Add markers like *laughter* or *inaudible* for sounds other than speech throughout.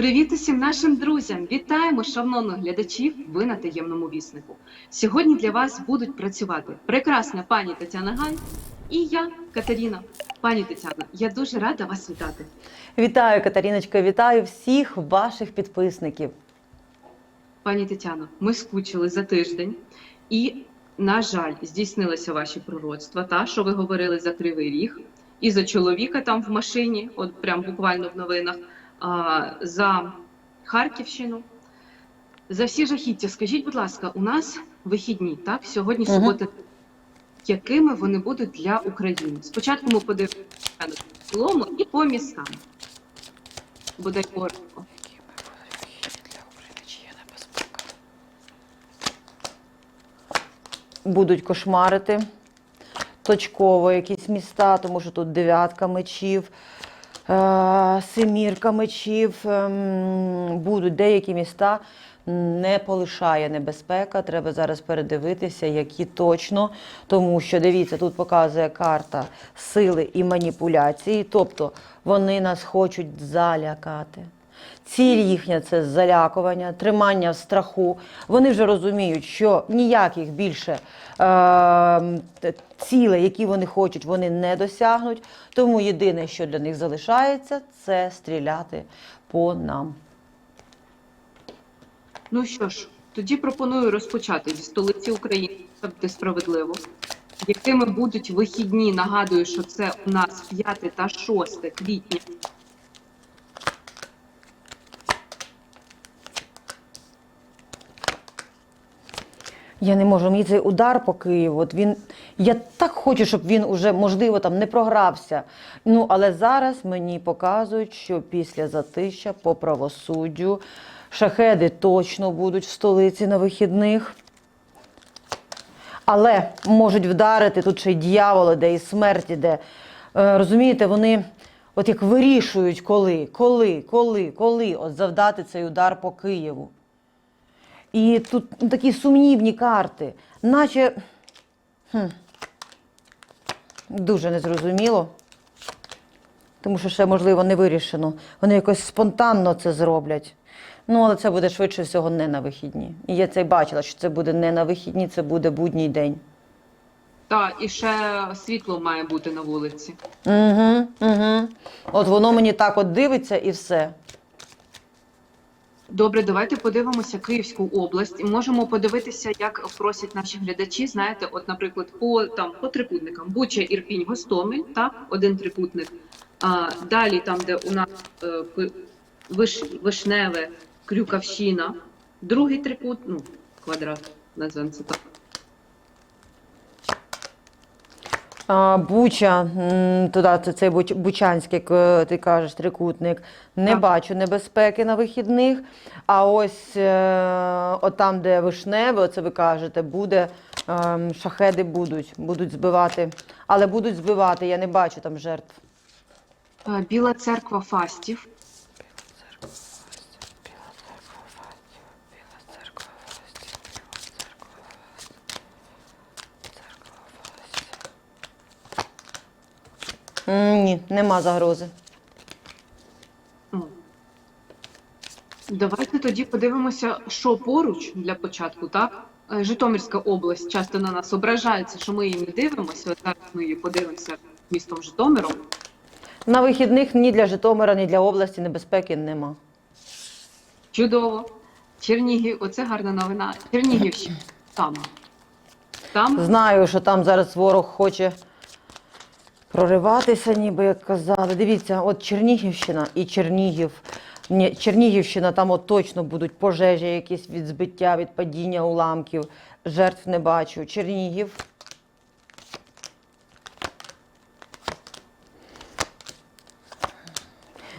Привіт усім нашим друзям! Вітаємо шановних глядачів! Ви на таємному віснику. Сьогодні для вас будуть працювати прекрасна пані Тетяна Гай і я, Катерина. Пані Тетяна, я дуже рада вас вітати. Вітаю, Катеріночка, вітаю всіх ваших підписників. Пані Тетяно, ми скучили за тиждень, і, на жаль, здійснилися ваші пророцтва, та що ви говорили за кривий ріг, і за чоловіка там в машині, от прям буквально в новинах, за Харківщину. За всі жахіття, скажіть, будь ласка, у нас вихідні, так? Сьогодні Мгм. субота. Якими вони будуть для України? Спочатку ми подивимося в цілому і по містам. Буде коротко. Будуть кошмарити точково якісь міста, тому що тут дев'ятка мечів, семірка мечів. ем, Будуть деякі міста. Не полишає небезпека. Треба зараз передивитися, які точно. Тому що дивіться, тут показує карта сили і маніпуляції. Тобто вони нас хочуть залякати. Ціль їхня це залякування, тримання в страху. Вони вже розуміють, що ніяких більше е, цілей, які вони хочуть, вони не досягнуть. Тому єдине, що для них залишається, це стріляти по нам. Ну що ж, тоді пропоную розпочати зі столиці України, бути справедливо. Якими будуть вихідні? Нагадую, що це у нас 5 та 6 квітня. Я не можу. Мені цей удар по Києву. От він я так хочу, щоб він уже можливо там не програвся. Ну але зараз мені показують, що після затища по правосуддю шахеди точно будуть в столиці на вихідних. Але можуть вдарити тут ще й дьявол іде, і смерть іде. Е, розумієте, вони от як вирішують, коли, коли, коли, коли от завдати цей удар по Києву. І тут ну, такі сумнівні карти, наче хм, дуже незрозуміло, тому що ще, можливо, не вирішено. Вони якось спонтанно це зроблять. Ну, але це буде швидше всього не на вихідні. І я це й бачила, що це буде не на вихідні, це буде будній день. Та і ще світло має бути на вулиці. Угу, угу. От воно мені так от дивиться і все. Добре, давайте подивимося Київську область можемо подивитися, як просять наші глядачі. Знаєте, от, наприклад, по там по трикутникам Буча, Ірпінь, Гостомель, так, один трикутник. А, далі, там, де у нас е, виш, Вишневе, Крюкавщина, другий трикут, ну, квадрат, називаємо це так. А, Буча, туди цей Буч- Бучанський, як ти кажеш, трикутник. Не Так. бачу небезпеки на вихідних. А ось е, от там, де вишневе, оце ви кажете, буде ем, шахеди будуть, будуть збивати. Але будуть збивати, я не бачу там жертв. Біла церква Фастів, М, Ні, нема загрози. Давайте тоді подивимося, що поруч для початку, так? Е, Житомирська область часто на нас ображається, що ми її не дивимося. От зараз ми її подивимося містом Житомиром. На вихідних ні для Житомира, ні для області небезпеки нема. Чудово. Чернігів, оце гарна новина. Чернігівщина. Там. Там Знаю, що там зараз ворог хоче прориватися, ніби як казали. Дивіться, от Чернігівщина і Чернігів. Ні, Чернігівщина, там от точно будуть пожежі, якісь від збиття, від падіння уламків. Жертв не бачу. Чернігів.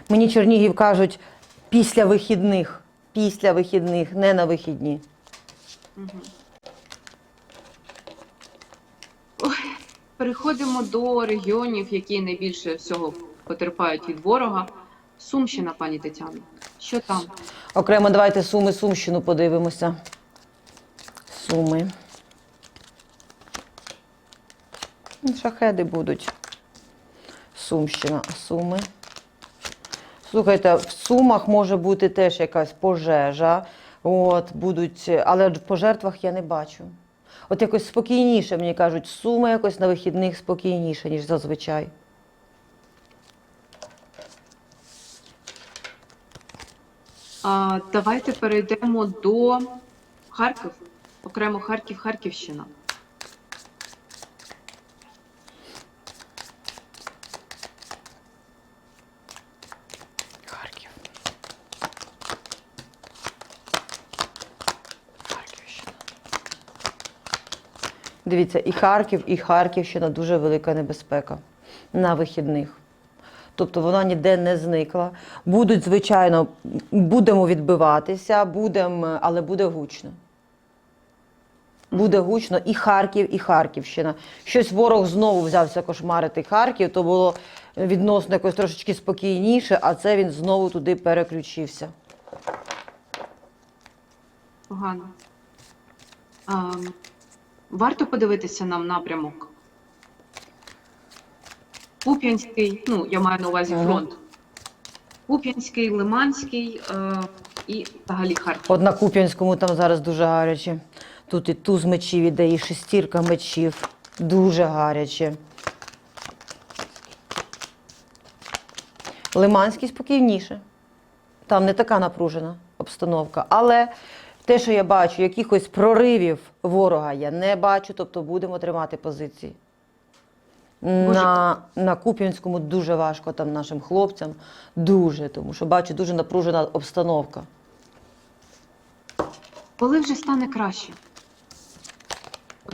Мені Чернігів кажуть після вихідних. Після вихідних, не на вихідні. Переходимо до регіонів, які найбільше всього потерпають від ворога. Сумщина, пані Тетяно. Що там? Окремо давайте Суми, Сумщину подивимося. Суми. Шахеди будуть. Сумщина, Суми. Слухайте, в Сумах може бути теж якась пожежа. От, будуть, але в пожертвах я не бачу. От якось спокійніше, мені кажуть, сума якось на вихідних спокійніше, ніж зазвичай. А, давайте перейдемо до Харків, окремо Харків, Харківщина. Дивіться, і Харків, і Харківщина дуже велика небезпека на вихідних. Тобто вона ніде не зникла. Будуть, звичайно, будемо відбиватися, будемо, але буде гучно. Буде гучно і Харків, і Харківщина. Щось ворог знову взявся кошмарити Харків, то було відносно якось трошечки спокійніше, а це він знову туди переключився. Погано. А, варто подивитися нам напрямок. Куп'янський, ну, я маю на увазі фронт. Куп'янський, Лиманський е, і взагалі Харків. От на Куп'янському там зараз дуже гаряче. Тут і туз мечів іде, і шестірка мечів. Дуже гаряче. Лиманський спокійніше. Там не така напружена обстановка. Але те, що я бачу, якихось проривів ворога я не бачу, тобто будемо тримати позиції. На, на Куп'янському дуже важко там нашим хлопцям. Дуже, тому що бачу дуже напружена обстановка. Коли вже стане краще?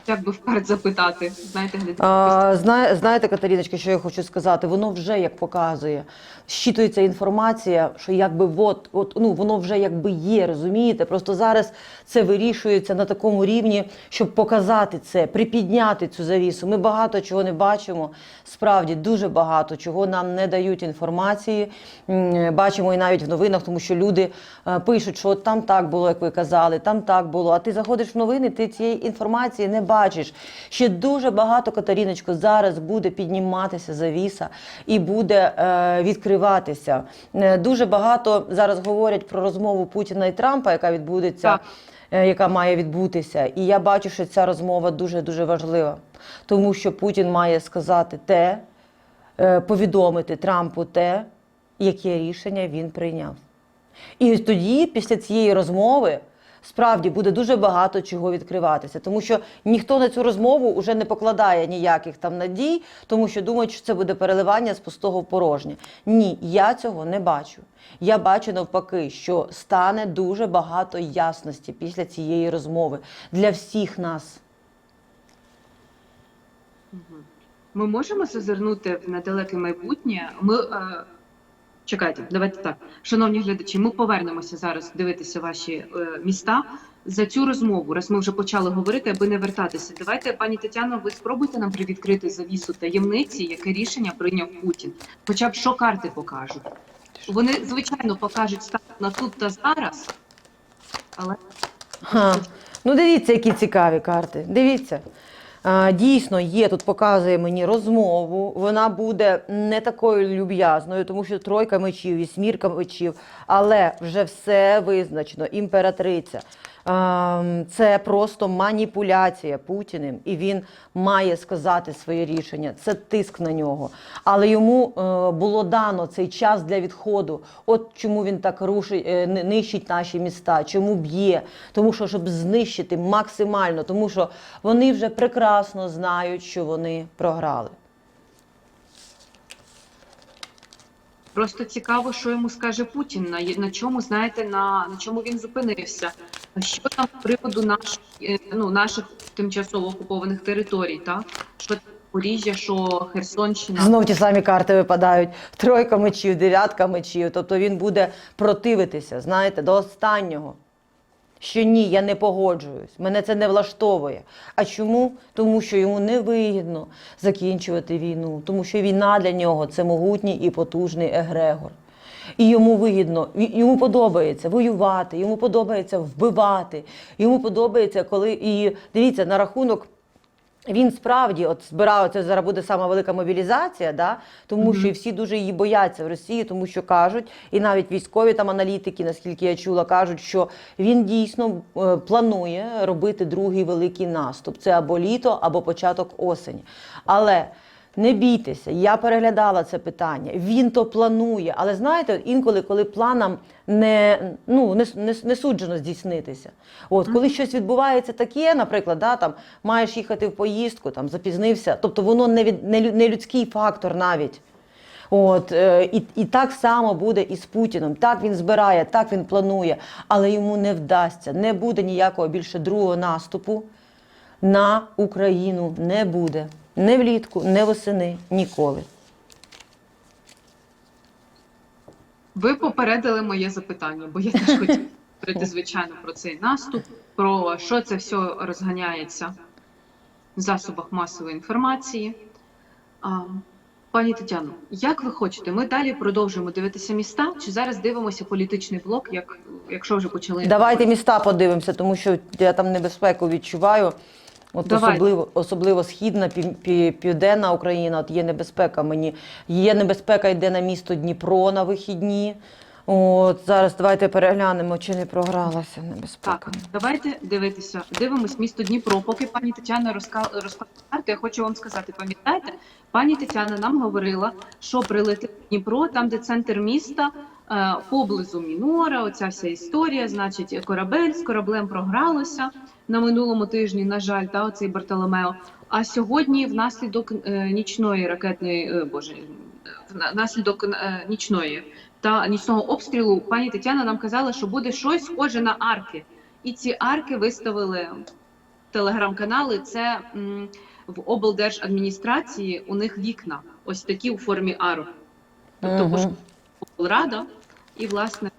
Як би вперед запитати, знаєте, глядачі. А, знає, знаєте, Катеріночка, що я хочу сказати? Воно вже як показує. Щитується інформація, що якби от, от, ну, воно вже якби є, розумієте? Просто зараз це вирішується на такому рівні, щоб показати це, припідняти цю завісу. Ми багато чого не бачимо. Справді дуже багато чого нам не дають інформації. Бачимо і навіть в новинах, тому що люди е, пишуть, що от там так було, як ви казали, там так було. А ти заходиш в новини, ти цієї інформації не бачиш. Ще дуже багато, Катеріночко, зараз буде підніматися завіса і буде е, відкриватися. Е, дуже багато зараз говорять про розмову Путіна і Трампа, яка відбудеться. Так. е, Яка має відбутися, і я бачу, що ця розмова дуже дуже важлива, тому що Путін має сказати те, е, повідомити Трампу те, яке рішення він прийняв. І тоді, після цієї розмови, справді буде дуже багато чого відкриватися, тому що ніхто на цю розмову вже не покладає ніяких там надій, тому що думають, що це буде переливання з пустого в порожнє. Ні, я цього не бачу. Я бачу навпаки, що стане дуже багато ясності після цієї розмови для всіх нас. Ми можемо зазирнути в недалеке майбутнє. Ми е, чекайте, давайте так. Шановні глядачі, ми повернемося зараз дивитися ваші е, міста. За цю розмову, раз ми вже почали говорити, аби не вертатися. Давайте, пані Тетяно, ви спробуйте нам привідкрити завісу таємниці, яке рішення прийняв Путін. Хоча б що карти покажуть. Вони, звичайно, покажуть стан на тут та зараз, але Ха. Ну, дивіться, які цікаві карти. Дивіться. Дійсно, є тут показує мені розмову. Вона буде не такою люб'язною, тому що тройка мечів і смірка мечів, але вже все визначено. Імператриця. Ем, Це просто маніпуляція Путіним, і він має сказати своє рішення. Це тиск на нього. Але йому е, було дано цей час для відходу. От чому він так рушить, е, нищить наші міста, чому б'є? Тому що щоб знищити максимально, тому що вони вже прекрасно знають, що вони програли. Просто цікаво, що йому скаже Путін, на, на чому, знаєте, на, на чому він зупинився. Що там з приводу наших, е, ну, наших тимчасово окупованих територій, так? Що Поріжжя, що Херсонщина. Знов ті самі карти випадають: тройка мечів, дев'ятка мечів. Тобто він буде противитися, знаєте, до останнього. Що ні, я не погоджуюсь, мене це не влаштовує. А чому? Тому що йому не вигідно закінчувати війну, тому що війна для нього це могутній і потужний егрегор. І йому вигідно, йому подобається воювати, йому подобається вбивати, йому подобається, коли і дивіться на рахунок Він справді от збирав це зараз буде сама велика мобілізація, да? тому що і всі дуже її бояться в Росії, тому що кажуть, і навіть військові там аналітики, наскільки я чула, кажуть, що він дійсно е, планує робити другий великий наступ. Це або літо, або початок осені. Але не бійтеся, я переглядала це питання. Він то планує. Але знаєте, інколи, коли планам не, ну, не, не, не суджено здійснитися. От, коли щось відбувається таке, наприклад, да, там, маєш їхати в поїздку, там, запізнився, тобто воно не, від, не, не людський фактор навіть. От, е, і, і так само буде і з Путіном. Так він збирає, так він планує, але йому не вдасться. Не буде ніякого більше другого наступу на Україну. Не буде. Не влітку, не восени, ніколи. Ви попередили моє запитання, бо я теж хотіла говорити, *laughs* звичайно, про цей наступ, про що це все розганяється в засобах масової інформації. А, пані Тетяно, як ви хочете? Ми далі продовжуємо дивитися міста, чи зараз дивимося політичний блок, як, якщо вже почали? Давайте міста подивимося, тому що я там небезпеку відчуваю. От Давайте. особливо, особливо східна, пів, пів- південна Україна, от є небезпека мені. Є небезпека, йде на місто Дніпро на вихідні. От зараз давайте переглянемо, чи не програлася небезпека. Так, давайте дивитися. Дивимось місто Дніпро. Поки пані Тетяна розка- розкладає карту, я хочу вам сказати, пам'ятаєте, пані Тетяна нам говорила, що прилетить в Дніпро, там, де центр міста, е, поблизу Мінора, оця вся історія, значить, корабель з кораблем програлося на минулому тижні, на жаль, та оцей Бартоломео. А сьогодні, внаслідок е, нічної ракетної, е, боже, е, внаслідок нічної та нічного обстрілу, пані Тетяна нам казала, що буде щось схоже на арки. І ці арки виставили телеграм-канали. Це м, в облдержадміністрації у них вікна, ось такі у формі арок. Тобто угу. облрада і власне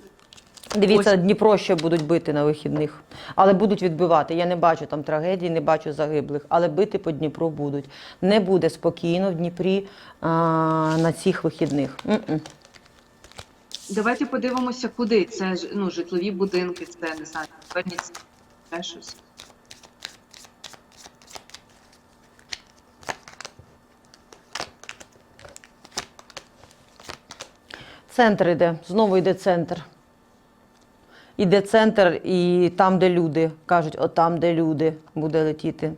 Дивіться, Ось. Дніпро ще будуть бити на вихідних, але будуть відбивати. Я не бачу там трагедій, не бачу загиблих, але бити по Дніпру будуть. Не буде спокійно в Дніпрі а, на цих вихідних. М-м. давайте подивимося, куди це ну житлові будинки, це не знаю, це щось. Центр йде, знову йде центр. Іде центр, і там, де люди, кажуть, от там, де люди, буде летіти.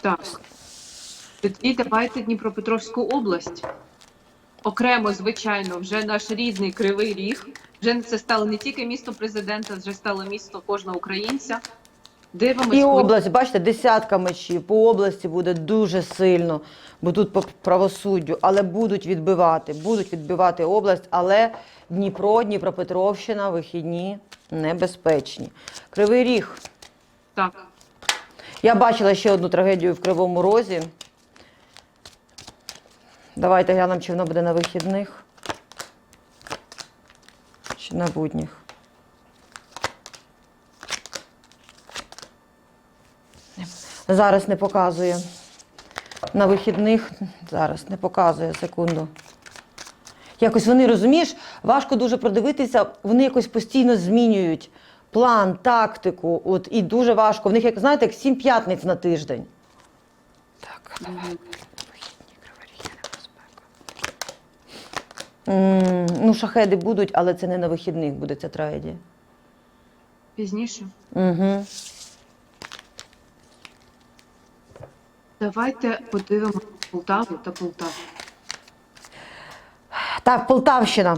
Так. Тоді давайте Дніпропетровську область. Окремо, звичайно, вже наш рідний кривий ріг. Вже це стало не тільки місто президента, вже стало місто кожного українця. Дивимось, І область, бачите, десятка мечів. По області буде дуже сильно, бо тут по правосуддю, але будуть відбивати, будуть відбивати область, але Дніпро, Дніпропетровщина, вихідні небезпечні. Кривий ріг. так. Я бачила ще одну трагедію в Кривому Розі. Давайте глянемо, чи воно буде на вихідних. Чи на будніх. Зараз не показує. На вихідних зараз не показує секунду. Якось вони, розумієш, важко дуже продивитися, вони якось постійно змінюють план, тактику. От, і дуже важко. В них, як знаєте, як сім п'ятниць на тиждень. Так, давай. Небезпека. Ну, шахеди будуть, але це не на вихідних буде ця трагедія. Пізніше. Угу. Давайте подивимося Полтаву та Полтаву. Так, Полтавщина.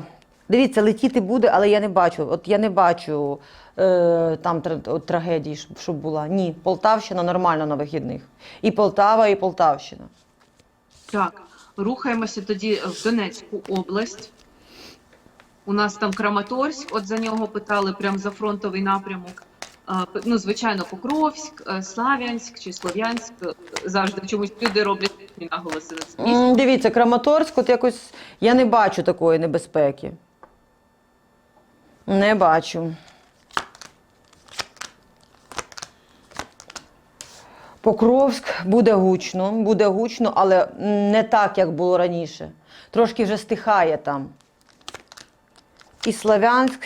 Дивіться, летіти буде, але я не бачу. От я не бачу е, там тр- от трагедії, щоб, щоб була. Ні, Полтавщина нормально на вихідних. І Полтава, і Полтавщина. Так, рухаємося тоді в Донецьку область. У нас там Краматорськ, от за нього питали прямо за фронтовий напрямок. Ну, звичайно, Покровськ, е, Слав'янськ чи Слов'янськ. е, Завжди чомусь люди роблять наголоси на це місце. М, Дивіться, Краматорськ, от якось я не бачу такої небезпеки. Не бачу. Покровськ буде гучно, буде гучно, але не так, як було раніше. Трошки вже стихає там. І Славянськ.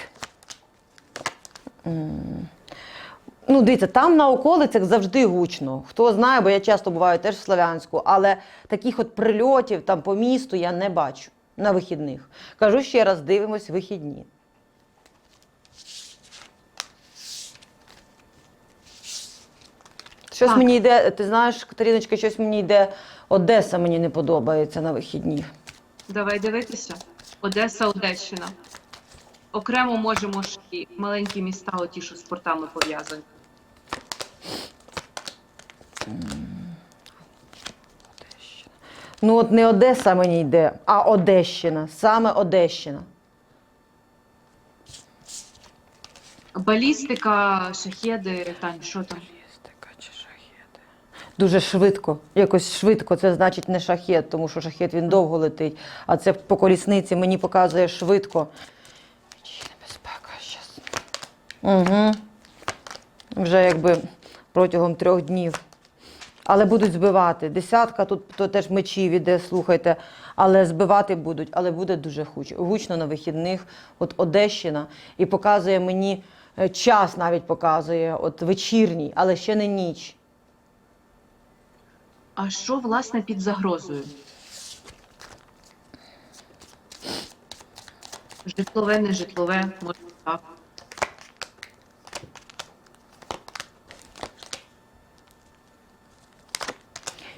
Ну, дивіться, там на околицях завжди гучно. Хто знає, бо я часто буваю теж в Слов'янську, але таких от прильотів там по місту я не бачу на вихідних. Кажу ще раз, дивимось вихідні. Щось Так. мені йде, ти знаєш, Катериночка, щось мені йде. Одеса мені не подобається на вихідні. Давай дивитися. Одеса, Одещина. Окремо можемо ж і маленькі міста, оті, що з портами пов'язані. Ну, от не Одеса мені йде, а Одещина. Саме Одещина. Балістика, шахеди, Тань, що там? Дуже швидко, якось швидко. Це значить не шахет, тому що шахет він довго летить. А це по колісниці мені показує швидко. Чи небезпека щас. Угу. Вже якби протягом трьох днів. Але будуть збивати. Десятка тут то теж мечів іде, слухайте. Але збивати будуть, але буде дуже гучно на вихідних. От Одещина. І показує мені е, час навіть показує, от вечірній, але ще не ніч. А що, власне, під загрозою? Житлове, не житлове, може так.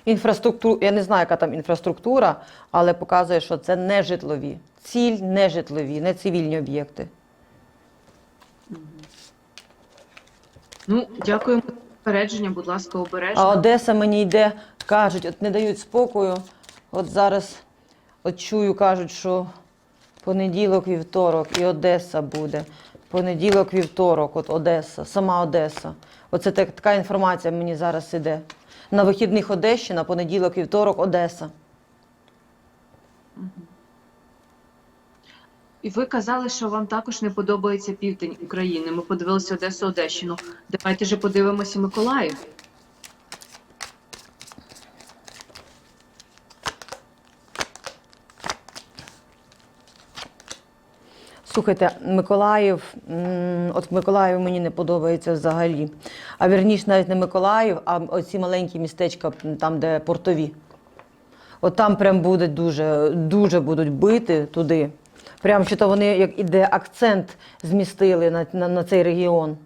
Інфраструктура, я не знаю, яка там інфраструктура, але показує, що це не житлові. Ціль не житлові, не цивільні об'єкти. Ну, дякуємо за попередження, будь ласка, обережно. А Одеса мені йде, кажуть, от не дають спокою. От зараз от чую, кажуть, що понеділок, вівторок і Одеса буде. Понеділок, вівторок, от Одеса, сама Одеса. Оце так, така інформація мені зараз іде. На вихідних Одещина, понеділок, вівторок, Одеса. І ви казали, що вам також не подобається південь України. Ми подивилися Одесу, Одещину. Давайте же подивимося Миколаїв. Слухайте, Миколаїв, от Миколаїв мені не подобається взагалі. А вірніше навіть не Миколаїв, а оці маленькі містечка, там, де портові. От там прям буде дуже, дуже будуть бити туди. Прям що то вони як іде акцент змістили на, на, на цей регіон.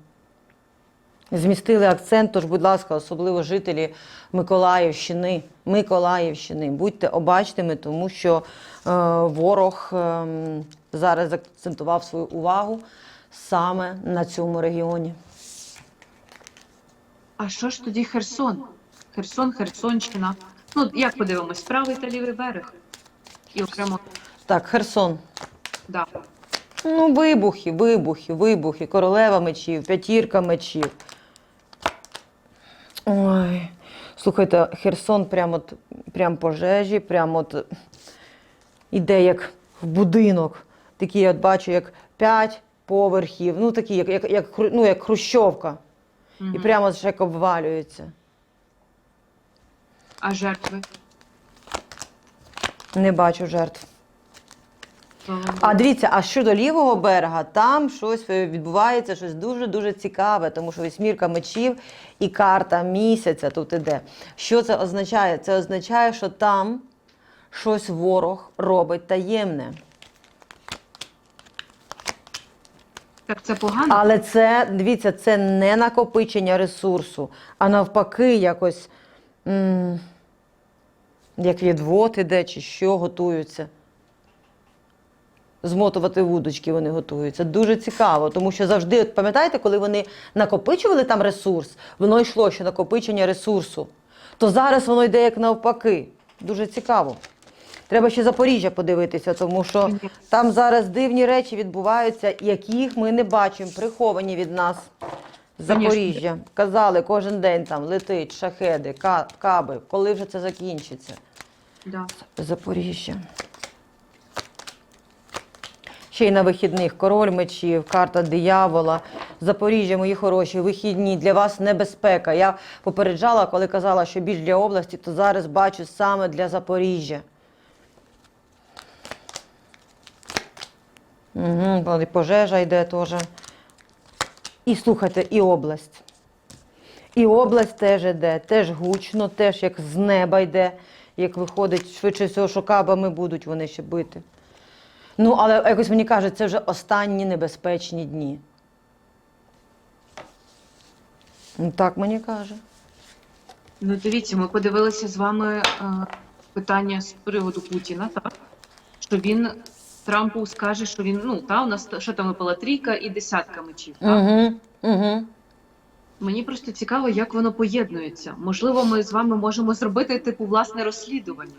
Змістили акцент, тож, будь ласка, особливо жителі Миколаївщини, Миколаївщини, будьте обачними, тому що е, ворог е, зараз акцентував свою увагу саме на цьому регіоні. А що ж тоді Херсон? Херсон, Херсонщина. Ну, як подивимось, правий та лівий берег. І окремо, Так, Херсон. да. Ну, вибухи, вибухи, вибухи, королева мечів, п'ятірка мечів. Ой. Слухайте, Херсон прямо от, прям пожежі, прямо от іде як в будинок. Такий, я бачу, як п'ять поверхів, ну такі, як, як, як, ну, як хрущовка. І прямо ж як обвалюється. А жертви? Не бачу жертв. А дивіться, а щодо лівого берега, там щось е, відбувається, щось дуже-дуже цікаве, тому що вісьмірка мечів і карта місяця тут іде. Що це означає? Це означає, що там щось ворог робить таємне. Так це погано? Але це, дивіться, це не накопичення ресурсу, а навпаки, якось м- як відвод іде, чи що готуються. Змотувати вудочки вони готуються. Дуже цікаво, тому що завжди, от пам'ятаєте, коли вони накопичували там ресурс, воно йшло ще накопичення ресурсу. То зараз воно йде як навпаки. Дуже цікаво. Треба ще Запоріжжя подивитися, тому що там зараз дивні речі відбуваються, яких ми не бачимо, приховані від нас. Запоріжжя. Казали, кожен день там летить, шахеди, каби. Коли вже це закінчиться? Да. Запоріжжя. Ще й на вихідних король мечів, карта диявола. Запоріжжя, мої хороші, вихідні. Для вас небезпека. Я попереджала, коли казала, що більш для області, то зараз бачу саме для Запоріжжя. Угу, пожежа йде теж. І слухайте, і область. І область теж іде, теж гучно, теж як з неба йде, як виходить, швидше всього, що кабами будуть вони ще бити. Ну, але якось мені кажуть, це вже останні небезпечні дні. Ну, так мені каже. Ну, дивіться, ми подивилися з вами е, питання з приводу Путіна, так? Що він Трампу скаже, що він, ну, та, у нас та- що там випала трійка і десятка мечів. Так? Угу, угу. Мені просто цікаво, як воно поєднується. Можливо, ми з вами можемо зробити типу власне розслідування.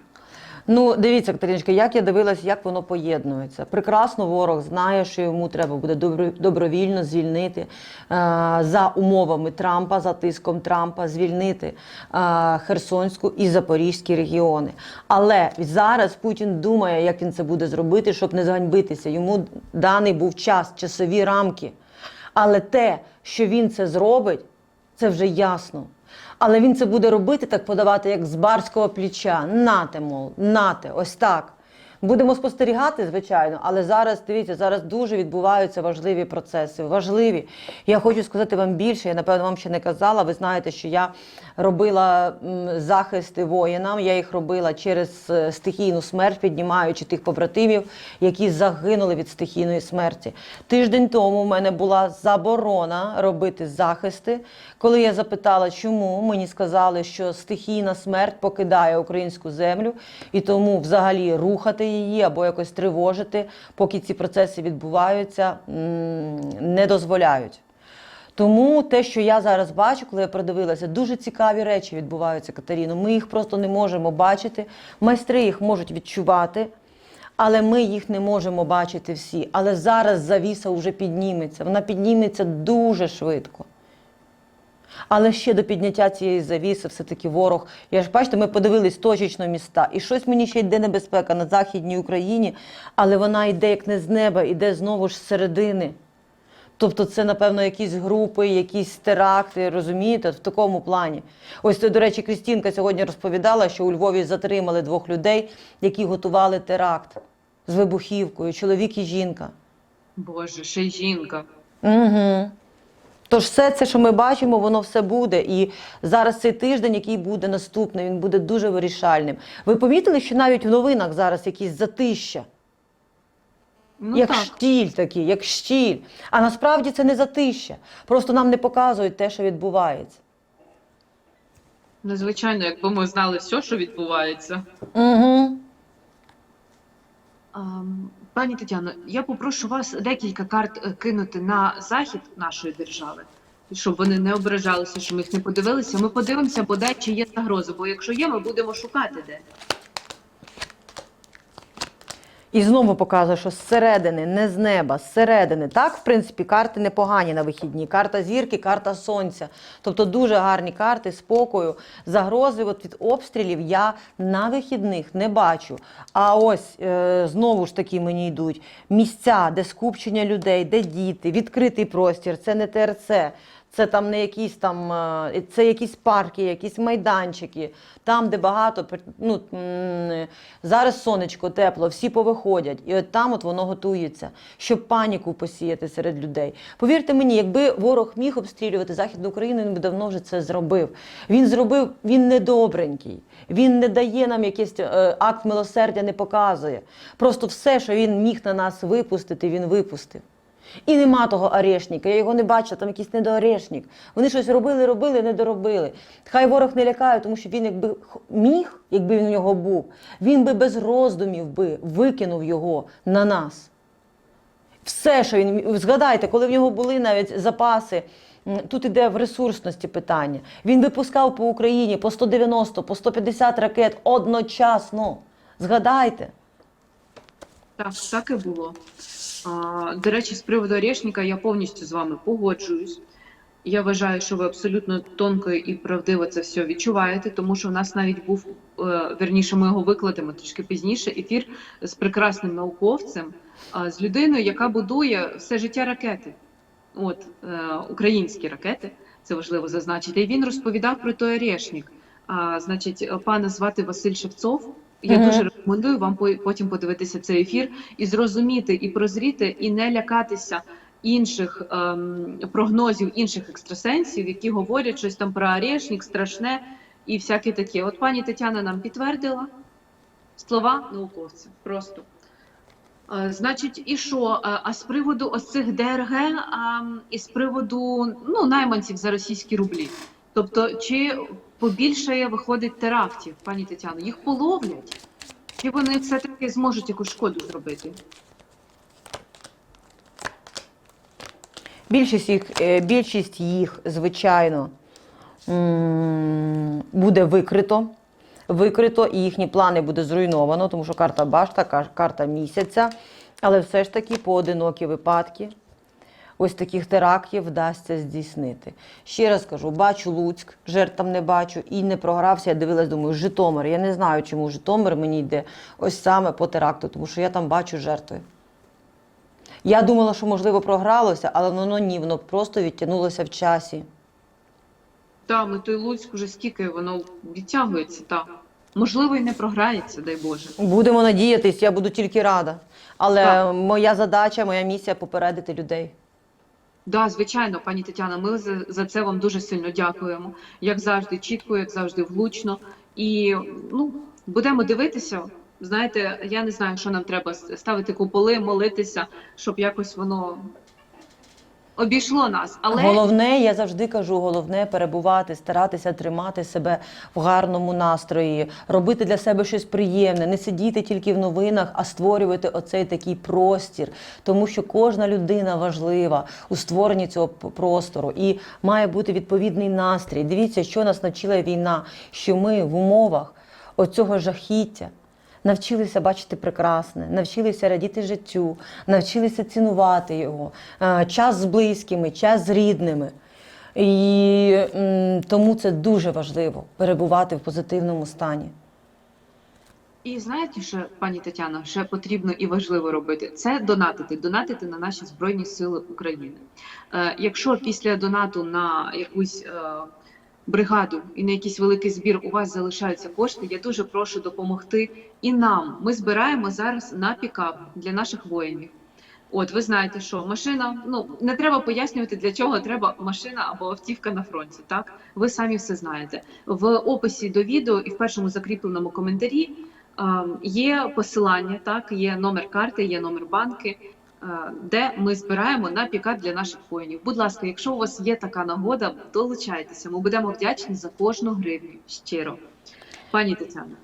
Ну, дивіться, Катериночка, як я дивилась, як воно поєднується. Прекрасно ворог знає, що йому треба буде добровільно звільнити е, за умовами Трампа, за тиском Трампа, звільнити е, Херсонську і Запорізькі регіони. Але зараз Путін думає, як він це буде зробити, щоб не зганьбитися. Йому даний був час, часові рамки. Але те, що він це зробить, це вже ясно. Але він це буде робити, так подавати, як з барського плеча. Нате, мол, нате, ось так. Будемо спостерігати, звичайно, але зараз дивіться, зараз дуже відбуваються важливі процеси. Важливі. Я хочу сказати вам більше. Я напевно вам ще не казала. Ви знаєте, що я робила захисти воїнам. Я їх робила через е, стихійну смерть, піднімаючи тих побратимів, які загинули від стихійної смерті. Тиждень тому в мене була заборона робити захисти. Коли я запитала, чому мені сказали, що стихійна смерть покидає українську землю, і тому взагалі рухати її або якось тривожити, поки ці процеси відбуваються, не дозволяють. Тому те, що я зараз бачу, коли я продивилася, дуже цікаві речі відбуваються, Катеріно. Ми їх просто не можемо бачити. Майстри їх можуть відчувати, але ми їх не можемо бачити всі. Але зараз завіса вже підніметься. Вона підніметься дуже швидко. Але ще до підняття цієї завіси, все-таки ворог. Я ж бачите, ми подивились точечно міста. І щось мені ще йде небезпека на Західній Україні, але вона йде як не з неба, йде знову ж з середини. Тобто це, напевно, якісь групи, якісь теракти, розумієте, в такому плані. Ось, до речі, Крістінка сьогодні розповідала, що у Львові затримали двох людей, які готували теракт з вибухівкою, чоловік і жінка. Боже, ще й жінка. Угу. Тож все це, що ми бачимо, воно все буде. І зараз цей тиждень, який буде наступний, він буде дуже вирішальним. Ви помітили, що навіть в новинах зараз якісь затища, Ну як так. штіль такий, як штіль. А насправді це не затища. Просто нам не показують те, що відбувається. Ну, звичайно, якби ми знали все, що відбувається. Угу. Пані Тетяно, я попрошу вас декілька карт е, кинути на захід нашої держави, щоб вони не ображалися, що ми їх не подивилися. Ми подивимося, бодай чи є загроза, бо якщо є, ми будемо шукати де. І знову показує, що зсередини, не з неба, зсередини. Так, в принципі, карти непогані на вихідні. Карта зірки, карта сонця. Тобто дуже гарні карти спокою. Загрози от від обстрілів я на вихідних не бачу. А ось е, знову ж таки мені йдуть місця, де скупчення людей, де діти, відкритий простір, це не ТРЦ. Це там не якісь там, е, це якісь парки, якісь майданчики, там, де багато ну, зараз сонечко, тепло, всі повиходять, і от там от воно готується, щоб паніку посіяти серед людей. Повірте мені, якби ворог міг обстрілювати Західну Україну, він би давно вже це зробив. Він зробив, він недобренький, він не дає нам якийсь е, акт милосердя, не показує. Просто все, що він міг на нас випустити, він випустив. І нема того орешника, я його не бачила, там якийсь недоорешник. Вони щось робили, робили, не доробили. Хай ворог не лякає, тому що він якби міг, якби він у нього був, він би без роздумів би викинув його на нас. Все, що він згадайте, коли в нього були навіть запаси. Тут іде в ресурсності питання. Він випускав по Україні по 190, по 150 ракет одночасно. Згадайте. Так, так і було. А, до речі, з приводу Орешника я повністю з вами погоджуюсь. Я вважаю, що ви абсолютно тонко і правдиво це все відчуваєте, тому що в нас навіть був е, верніше, ми його викладемо трішки пізніше. Ефір з прекрасним науковцем, з людиною, яка будує все життя ракети. От е, українські ракети, це важливо зазначити. І він розповідав про той Орешник. А, значить, пана звати Василь Шевцов. Я Мгм. дуже рекомендую вам по- потім подивитися цей ефір і зрозуміти, і прозріти, і не лякатися інших ем, прогнозів інших екстрасенсів, які говорять щось там про орешник, страшне і всяке таке. От пані Тетяна нам підтвердила слова науковця. Просто. Е, Значить, і що? Е, А з приводу ось цих ДРГ а, і з приводу ну, найманців за російські рублі. Тобто, чи побільшає виходить терактів, пані Тетяно? Їх половлять? Чи вони все-таки зможуть якусь шкоду зробити? Більшість їх, е, більшість їх звичайно, буде викрито. Викрито і їхні плани буде зруйновано, тому що карта башта, кар- карта місяця. Але все ж таки поодинокі випадки ось таких терактів вдасться здійснити. Ще раз кажу, бачу Луцьк, жертв там не бачу і не програвся. Я дивилась, думаю, Житомир. Я не знаю, чому Житомир мені йде ось саме по теракту, тому що я там бачу жертви. Я думала, що можливо програлося, але воно ні, воно просто відтягнулося в часі. Та, ми той Луцьк уже скільки воно відтягується, та. Можливо, і не програється, дай Боже. Будемо надіятись, я буду тільки рада. Але Так. моя задача, моя місія попередити людей. Да, звичайно, пані Тетяна, ми за, за це вам дуже сильно дякуємо. Як завжди, чітко, як завжди, влучно. І ну, будемо дивитися. Знаєте, я не знаю, що нам треба ставити куполи, молитися, щоб якось воно обійшло нас. Але Головне, я завжди кажу, головне перебувати, старатися тримати себе в гарному настрої, робити для себе щось приємне, не сидіти тільки в новинах, а створювати оцей такий простір, тому що кожна людина важлива у створенні цього простору і має бути відповідний настрій. Дивіться, що нас навчила війна, що ми в умовах оцього жахіття. Навчилися бачити прекрасне, навчилися радіти життю, навчилися цінувати його, е, час з близькими, час з рідними. І тому це дуже важливо перебувати в позитивному стані. І знаєте, що, пані Тетяно, ще потрібно і важливо робити це донатити, донатити на наші збройні сили України. Е, якщо після донату на якусь е, бригаду і на якийсь великий збір у вас залишаються кошти, я дуже прошу допомогти і нам. Ми збираємо зараз на пікап для наших воїнів. От ви знаєте, що машина, ну не треба пояснювати, для чого треба машина або автівка на фронті. Так ви самі все знаєте. В описі до відео і в першому закріпленому коментарі е, є посилання, так є номер карти, є номер банки, де ми збираємо на пікап для наших воїнів. Будь ласка, якщо у вас є така нагода, долучайтеся. Ми будемо вдячні за кожну гривню. Щиро, пані Тетяна.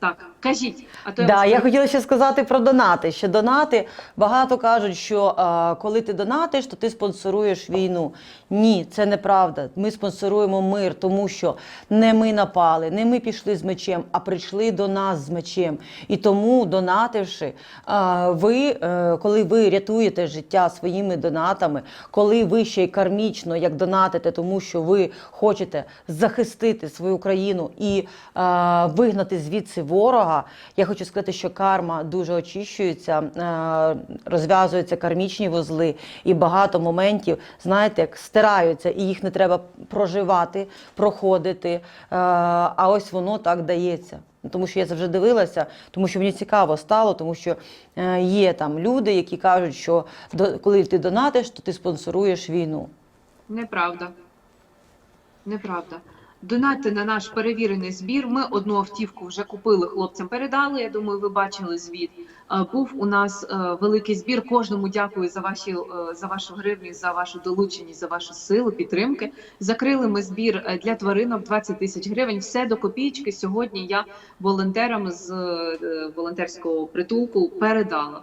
Так, кажіть, а то Да, я хотіла ще сказати про донати. Що донати багато кажуть, що а, коли ти донатиш, то ти спонсоруєш війну. Ні, це неправда. Ми спонсоруємо мир, тому що не ми напали, не ми пішли з мечем, а прийшли до нас з мечем. І тому, донативши, а, ви, е, коли ви рятуєте життя своїми донатами, коли ви ще й кармічно як донатите, тому що ви хочете захистити свою країну і а, вигнати звідси ворога. Я хочу сказати, що карма дуже очищується, е, розв'язуються кармічні вузли, і багато моментів, знаєте, як стираються, і їх не треба проживати, проходити. е, А ось воно так дається. Тому що я завжди дивилася, тому що мені цікаво стало, тому що е, є там люди, які кажуть, що коли ти донатиш, то ти спонсоруєш війну. Неправда. Неправда. Донати на наш перевірений збір. Ми одну автівку вже купили, хлопцям передали. Я думаю, ви бачили звіт. Е, Був у нас е, великий збір. Кожному дякую за ваші е, за вашу гривню, за вашу долученість, за вашу силу, підтримки. Закрили ми збір для тваринок 20 тисяч гривень. Все до копійки. Сьогодні я волонтерам з волонтерського притулку передала.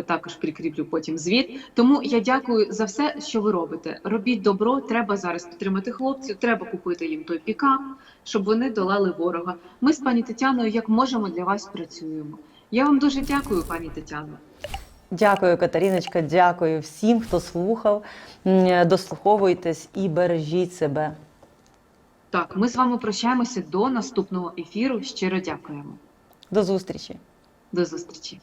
Також прикріплю потім звіт. Тому я дякую за все, що ви робите. Робіть добро. Треба зараз підтримати хлопців. Треба купити їм той пікап, щоб вони долали ворога. Ми з пані Тетяною як можемо для вас працюємо. Я вам дуже дякую, пані Тетяно. Дякую, Катериночка, дякую всім, хто слухав. Дослуховуйтесь і бережіть себе. Так, ми з вами прощаємося до наступного ефіру. Щиро дякуємо. До зустрічі! До зустрічі.